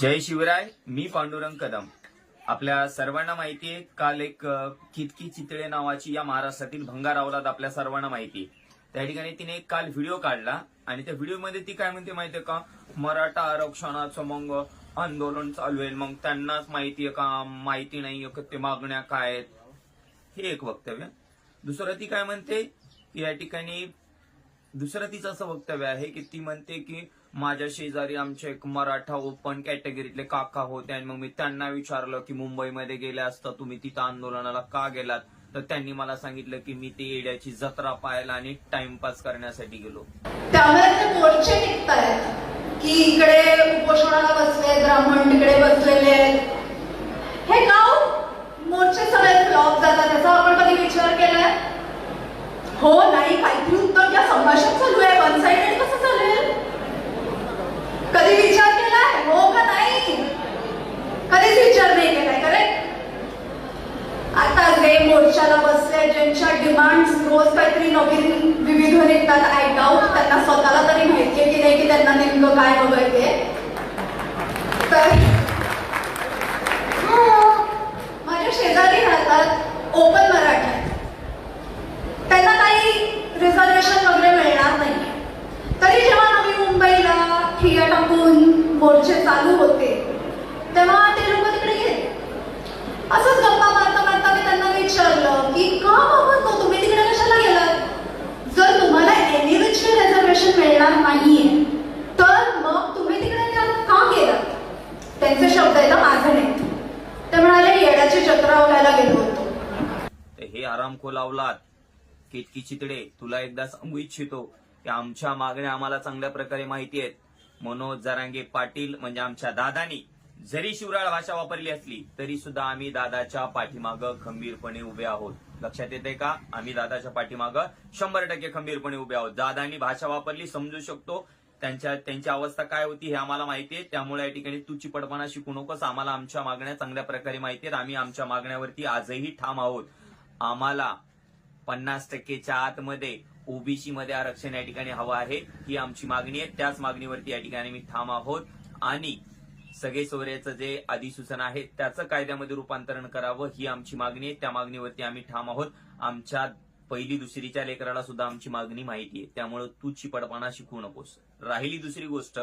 जय शिवराय मी पांडुरंग कदम. आपल्या सर्वांना माहिती आहे काल एक कितकी चितळे नावाची या महाराष्ट्रातील भंगार अवलाद आपल्या सर्वांना माहिती आहे. त्या ठिकाणी तिने एक काल व्हिडिओ काढला आणि त्या व्हिडिओमध्ये ती काय म्हणते माहितीये का? मराठा आरक्षणाचं मग आंदोलन चालू आहे. मग त्यांनाच माहितीये का? माहिती नाहीये का? ते मागण्या काय आहेत? हे एक वक्तव्य. दुसरं ती काय म्हणते? या ठिकाणी दुसरं तिचं असं वक्तव्य आहे की ती म्हणते की माझ्या शेजारी आमचे एक मराठा ओपन कॅटेगरीतले काका होते आणि मग मी त्यांना विचारलं की मुंबईमध्ये गेले असता तुम्ही तिथं आंदोलनाला का गेलात? तर त्यांनी मला सांगितलं की मी ते येड्याची जत्रा पाहायला आणि टाइमपास करण्यासाठी गेलो. त्यामुळे ते मोर्चे निघतायत. की इकडे उपोषणाला बसले ब्राह्मण तिकडे बसलेले हे गाव मोर्चे सगळे फ्लॉप जातात त्याचा आपण कधी विचार केलाय? हो नाही काहीतरी उत्तर द्या संभाषण चालू कधी विचार केलाय? हो का नाही? कधीच विचार नाही केलाय करेक्ट आता जे मोर्चाला बसले ज्यांच्या डिमांड रोज काहीतरी नवीन विविध निघतात आय डाऊट त्यांना स्वतःला तरी माहितीये की नाही की त्यांना नेमकं काय हवंय ते. तर हो, माझ्या शेजारी राहतात ओपन मराठा. त्यांना काही रिझर्वेशन वगैरे मिळणार नाही तरी जेव्हा नवी मुंबईला ठिया टाकून मोर्चे चालू होते. तेव्हा ते लोक तिकडे गेले. असंच गप्पा मारता मारता मी त्यांना विचारलं की का बाबा हो? तुम्ही तिकडे कशाला गेलात? जर तुम्हाला एनिवेजचे रिझर्वेशन मिळणार नाहीये तर मग तुम्ही तिकडे का गेलात? त्यांचे शब्द आहेत हं, माझे नाही. ते म्हणाले येड्याची जत्रा वगायला गेलो होतो. हे हे आरामखो लावलात केतकी चितडे तुला एकदा सांगू इच्छितो. की आमच्या मागण्या आम्हाला चांगल्या प्रकारे माहिती आहेत. मनोज जरांगे पाटील म्हणजे आमच्या दादानी. जरी शिवराळ भाषा वापरली असली तरी सुद्धा आम्ही दादाच्या पाठीमागं खंबीरपणे उभे आहोत. लक्षात येते का? आम्ही दादाच्या पाठीमागं शंभर टक्के खंबीरपणे उभे आहोत. दादांनी भाषा वापरली समजू शकतो. त्यांच्या त्यांची अवस्था काय होती हे आम्हाला माहिती आहे. त्यामुळे या ठिकाणी तू चिपटपणा शिकू नकोस. आम्हाला आमच्या मागण्या चांगल्या प्रकारे माहिती आहेत. आम्ही आमच्या मागण्यावरती आजही ठाम आहोत. आम्हाला पन्नास टक्केच्या आतमध्ये ओबीसी मध्ये आरक्षण या ठिकाणी हवं आहे ही आमची मागणी आहे. त्याच मागणीवरती या ठिकाणी मी ठाम आहोत. आणि सगळे सोयऱ्याचं जे अधिसूचना आहे त्याचं कायद्यामध्ये रूपांतरण करावं ही आमची मागणी आहे. त्या मागणीवरती आम्ही ठाम आहोत. आमच्या पहिली दुसरीच्या लेकराला सुद्धा आमची मागणी माहिती आहे. त्यामुळे तू चिपडपणा शिकू नकोस. राहिली दुसरी गोष्ट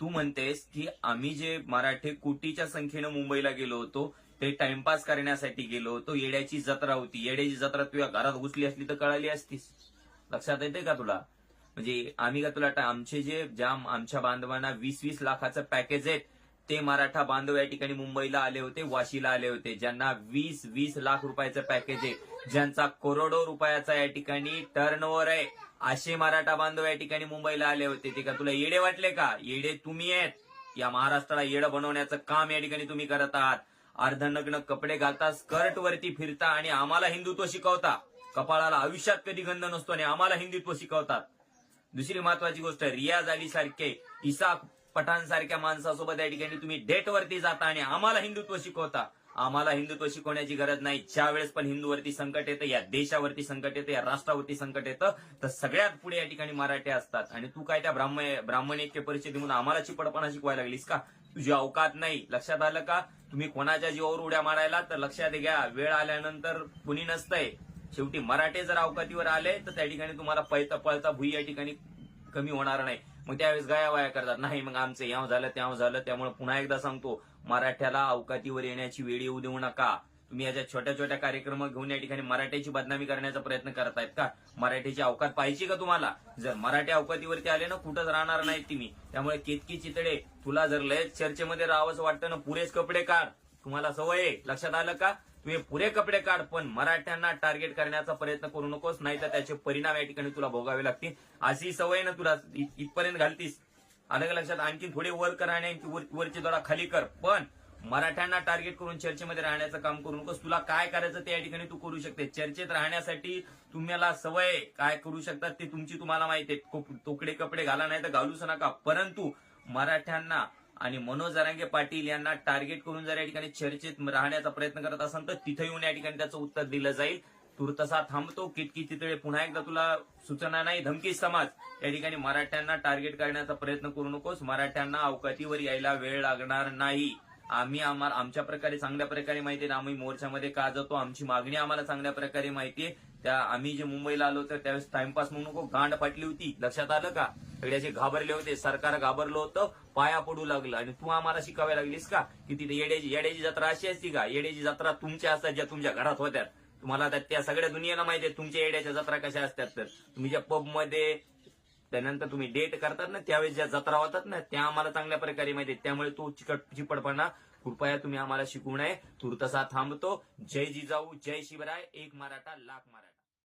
तू म्हणतेस की आम्ही जे मराठे कोटीच्या संख्येनं मुंबईला गेलो होतो ते टाइमपास करण्यासाठी गेलो होतो. येड्याची जत्रा होती. येड्याची जत्रा तुझ्या घरात घुसली असली तर कळाली असतीस. लक्षात येते का तुला? म्हणजे आम्ही का तुला आमचे जे ज्या आमच्या बांधवांना वीस वीस लाखाचं पॅकेज आहे ते मराठा बांधव या ठिकाणी मुंबईला आले होते वाशीला आले होते. ज्यांना वीस वीस लाख रुपयाचं पॅकेज आहे ज्यांचा करोडो रुपयाचा या ठिकाणी टर्न आहे असे मराठा बांधव या ठिकाणी मुंबईला आले होते. ते का तुला येडे वाटले का? येडे तुम्ही आहेत. या महाराष्ट्राला येडं बनवण्याचं काम या ठिकाणी तुम्ही करत आहात. अर्धनग्न कपडे घालता स्कर्ट वरती फिरता आणि आम्हाला हिंदुत्व शिकवता. कपाळाला आयुष्यात कधी गंध नसतो आणि आम्हाला हिंदुत्व शिकवतात. दुसरी महत्वाची गोष्ट रियाज अली सारखे इसा पठाण सारख्या माणसासोबत या ठिकाणी तुम्ही डेट वरती जाता आणि आम्हाला हिंदुत्व शिकवता. आम्हाला हिंदुत्व शिकवण्याची गरज नाही. ज्या वेळेस पण हिंदूवरती संकट येतं या देशावरती संकट येतं या राष्ट्रावरती संकट येतं तर सगळ्यात पुढे या ठिकाणी मराठी असतात. आणि तू काय त्या ब्राह्मण ब्राह्मण ऐक्य परिषदेमधून आम्हाला चिपडपणा शिकवायला लागलीस का? तुझी अवकात नाही. लक्षात आलं का? तुम्ही कोणाच्या जीवावर उड्या मारायला तर लक्षात घ्या वेळ आल्यानंतर कुणी नसतंय. शेवटी मराठे जर अवकातीवर आले तर त्या ठिकाणी तुम्हाला पळता पळता भुई या ठिकाणी कमी होणार नाही. मग त्यावेळेस गाया वाया करतात. नाही मग आमचं याव झालं त्याव झालं त्यामुळे पुन्हा एकदा सांगतो मराठ्याला अवकातीवर येण्याची वेळ येऊ देऊ नका. तुम्ही याच्या छोट्या छोट्या कार्यक्रम घेऊन या ठिकाणी मराठ्याची बदनामी करण्याचा प्रयत्न करतायत का? मराठीची अवकात पाहिजे का तुम्हाला? जर मराठी अवकातीवरती आले ना कुठंच राहणार नाहीत तुम्ही. त्यामुळे केतकी चितडे तुला जर लय चर्चेमध्ये राहावंच वाटतं ना पुरेच कपडे काढ. तुम्हाला सवय आहे. लक्षात आलं का? तुम्ही पुरे कपडे काढ पण मराठ्यांना टार्गेट करण्याचा प्रयत्न करू नकोस नाही तर त्याचे परिणाम या ठिकाणी तुला भोगावे लागतील. अशी सवय ना तुला इथपर्यंत घालतीस. आलं लक्षात? आणखी थोडे वर कर आणि वरची थोडा खाली कर. पण मराठ्यांना टार्गेट करून चर्चेमध्ये राहण्याचं काम करू नकोस. तुला काय करायचं ते या ठिकाणी तू करू शकते. चर्चेत राहण्यासाठी तुम्हाला सवय काय करू शकतात ते तुमची तुम्हाला माहिती आहे. तोकडे कपडे घाला नाही तर घालूच नका. परंतु मराठ्यांना आणि मनोज जरांगे पाटील यांना टार्गेट करून जर या ठिकाणी चर्चेत राहण्याचा प्रयत्न करत असाल तर तिथे येऊन या ठिकाणी त्याचं उत्तर दिलं जाईल. तुर्तसा थांबतो. किटकी तितळे पुन्हा एकदा तुला सूचना नाही. धमकी समाज. या ठिकाणी मराठ्यांना टार्गेट करण्याचा प्रयत्न करू नकोस. मराठ्यांना अवकातीवर यायला वेळ लागणार नाही. आम्ही आम्हाला आमच्या प्रकारे चांगल्या प्रकारे माहिती आहे. आम्ही मोर्चामध्ये का जातो? आमची मागणी आम्हाला चांगल्या प्रकारे माहिती आहे. त्या आम्ही जे मुंबईला आलो तर त्यावेळेस टाइमपास म्हणून नको. गांड पाटली होती. लक्षात आलं का? सगळे असे घाबरले होते सरकार घाबरलं होतं पाया पडू लागलं. आणि तू आम्हाला शिकाव्या लागलीस का? की तिथे येड्याची येड्याची जत्रा अशी असती का? येड्याची जत्रा तुमच्या असतात ज्या तुमच्या घरात होत्या तुम्हाला त्या सगळ्या दुनियेला माहिती आहे तुमच्या येड्याच्या जत्रा कशा असतात तर. तुम्ही ज्या पबमध्ये त्यानंतर तुम्ही डेट करतात ना त्यावेळेस ज्या जत्रा होतात ना त्या आम्हाला चांगल्या प्रकारे माहिती त्यामुळे तो चिकट चिपटपणा कृपया तुम्ही आम्हाला शिकवू नये. तुर्तसा थांबतो. जय जिजाऊ जय शिवराय. एक मराठा लाख मराठा.